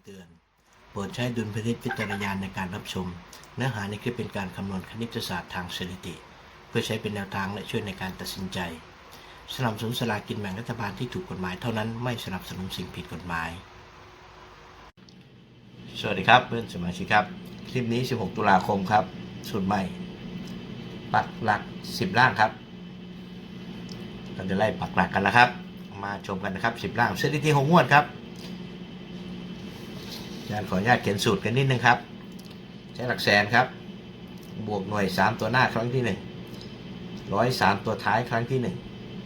ำเตือน โปรดใช้ดุลพินิจพิจารณาในการรับชม เนื้อหาในคลิปเป็นการคำนวณคณิตศาสตร์ทางสถิติ เพื่อใช้เป็นแนวทางและช่วยในการตัดสินใจ สนับสนุนสลากินแบ่งรัฐบาลที่ถูกกฎหมายเท่านั้นไม่สนับสนุนสิ่งผิดกฎหมาย สวัสดีครับ เพื่อนสมาชิกครับ คลิปนี้ 16 ตุลาคมครับสูตรใหม่ ปักหลัก 10 ล่างครับเราจะไล่ปักหลักกันนะครับ มาชมกันนะครับ 10 ล่างสถิติหกงวดครับ จารย์ขออนุญาตเขียนสูตรกันนิดนึงครับ ใช้หลักแสนครับ บวกหน่วย 3 ตัวหน้าครั้งที่1 103ตัวท้ายครั้งที่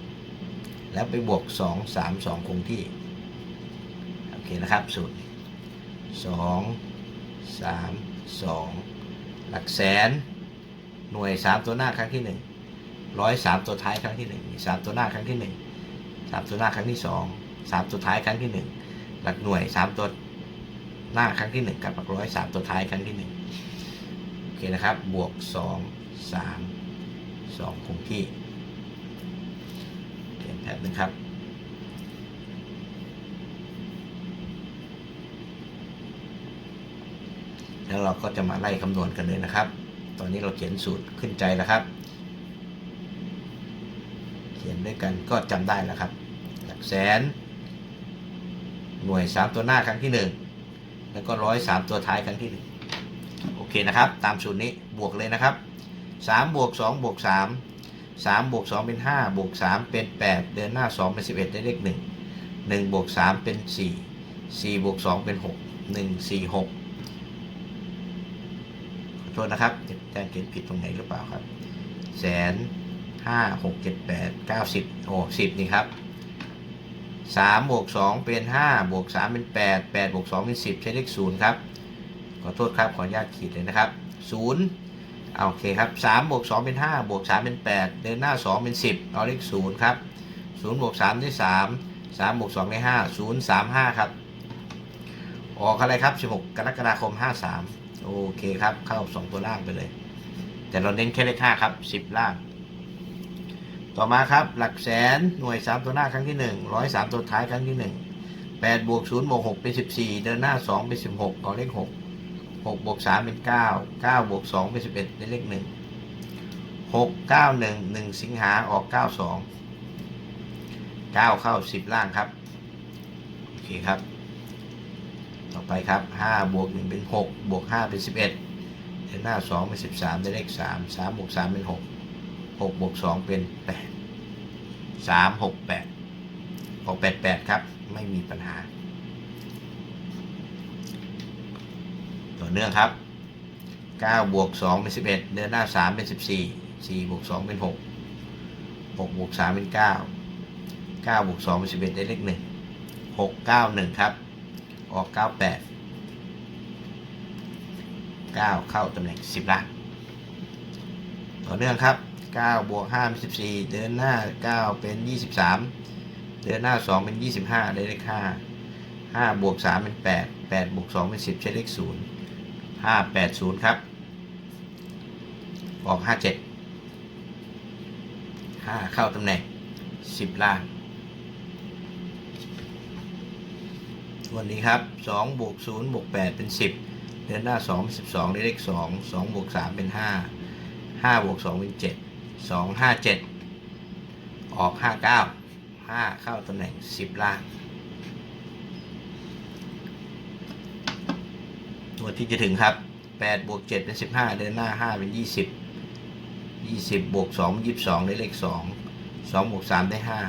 1 แล้วไปบวก 2 3 2 คงที่ โอเคนะครับ สูตร 2 3 2 หลักแสน หน่วย 3 ตัวหน้าครั้งที่1 103ตัวท้ายครั้งที่1มี3ตัวหน้าครั้งที่ 1 3 ตัวหน้าครั้งที่ 2 3 ตัวท้ายครั้งที่ 1 หลักหน่วย 3 ตัว หน้าครั้งที่1กับหลักร้อย3ตัวท้ายครั้งที่1โอเคนะครับ บวก2 3 2คงที่เขียนแป๊บนึงครับแล้วเราก็จะมาไล่คำนวณกันเลยนะครับ ตอนนี้เราเขียนสูตรขึ้นใจแล้วครับ เขียนด้วยกันก็จำได้แล้วครับ หลักแสน หน่วย 3 ตัวหน้าครั้งที่ 1 แล้วก็ร้อยสามตัวท้ายครั้งที่1โอเคนะครับ ตามสูตรนี้บวกเลยนะครับ3บวก2บวก3 3บวก2เป็น5บวก3เป็น8เดินหน้า2เป็น11ได้เลข1 1บวก3เป็น4 4บวก2เป็น6 1 4 6ขอโทษนะครับอาจารย์เขียนผิดตรงไหนหรือเปล่าครับ แสนห้าหกเจ็ดแปดเก้าสิบโอ้สิบนี่ครับ สามบวกสองเป็นห้าบวกสามเป็นแปดแปดบวกสองเป็นสิบใช้เลขศูนย์ครับ ขอโทษครับ ขออนุญาตขีดเลยนะครับศูนย์เอาโอเคครับสามบวกสองเป็นห้าบวกสามเป็นแปดเดินหน้าสองเป็นสิบเอาเลขศูนย์ครับศูนย์บวกสามได้สามสามบวกสองได้ห้าศูนย์สามห้าครับ ออกอะไรครับสิบหกกรกฎาคมห้าสามโอเคครับ เข้าสองตัวล่างไปเลย แต่เราเน้นแค่เลขห้าครับสิบล่าง ต่อมาครับหลักแสนหน่วยสามตัวหน้าครั้งที่หนึ่งร้อยสามตัวท้ายครั้งที่หนึ่งแปดบวกศูนย์บวกหกเป็นสิบสี่เดินหน้าสองเป็นสิบหกเอเลขหกหกบวกสามเป็นเก้าเก้าบวกสองเป็นสิบเอ็ดได้เลขหนึ่งหกเก้าหนึ่งหนึ่งสิงหาออกเก้าสองเก้าเข้าสิบล่างครับ โอเคครับ ต่อไปครับ5บวก1เป็น 6 บวก5เป็น 11 เดือนหน้า 2 เป็น 13 ได้เลข 3 3บวก3เป็น 6 6บวก2เป็น 8 3 6 8 6 8 8 ครับ ไม่มีปัญหา ต่อเนื่องครับ 9 บวก 2 เป็น 11 เดือนหน้า 3 เป็น 14 4บวก2เป็น 6 6บวก3เป็น 9 9บวก2เป็น11 ได้เลข1 6 9 1 ครับ ออก 98 9 เข้าตำแหน่ง 10ล่างต่อเนื่องครับ 9บวก5เป็น14 เดินหน้า 9 เป็น 23 เดินหน้า 2 เป็น 25 ได้เลข5 5บวก3เป็น 8 8บวก2เป็น 10 ใช้เลข 0 5 8 0 ครับ ออก 57 5 เข้าตำแหน่ง 10 ล่างวันนี้ครับ2บวก0บวก8เป็น 10เดือนหน้า2เป็น12ได้เลข 2 2บวก3เป็น 5 5บวก2เป็น 7 สองห้าเจ็ดออกห้าเก้าห้าเข้าตำแหน่งสิบล่างตัวที่จะถึงครับแปดบวกเจ็ดเป็นสิบห้าเดินหน้าห้าเป็นยี่สิบยี่สิบบวกสองยี่สิบสองได้เลขสองสองบวกสามได้ห้า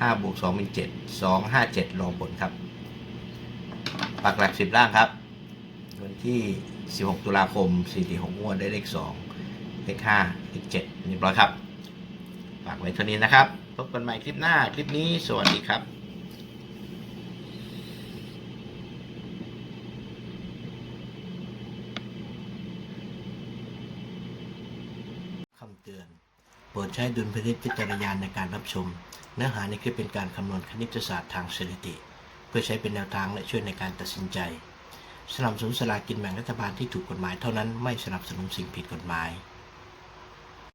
ห้าบวกสองเป็นเจ็ดสองห้าเจ็ดลองผลครับปักหลักสิบล่างครับ วันที่สิบหกตุลาคมสี่สี่หกงวดได้เลขสอง เลข5เลข7เรียบร้อยครับ ฝากไว้เท่านี้นะครับ พบกันใหม่คลิปหน้า คลิปนี้ สวัสดีครับคำเตือนโปรดใช้ดุลพินิจพิจารณาในการรับชม เนื้อหาในคลิปเป็นการคำนวณคณิตศาสตร์ทางสถิติ เพื่อใช้เป็นแนวทางและช่วยในการตัดสินใจ สนับสนุนสลากินแบ่งรัฐบาลที่ถูกกฎหมายเท่านั้นไม่สนับสนุนสิ่งผิดกฎหมาย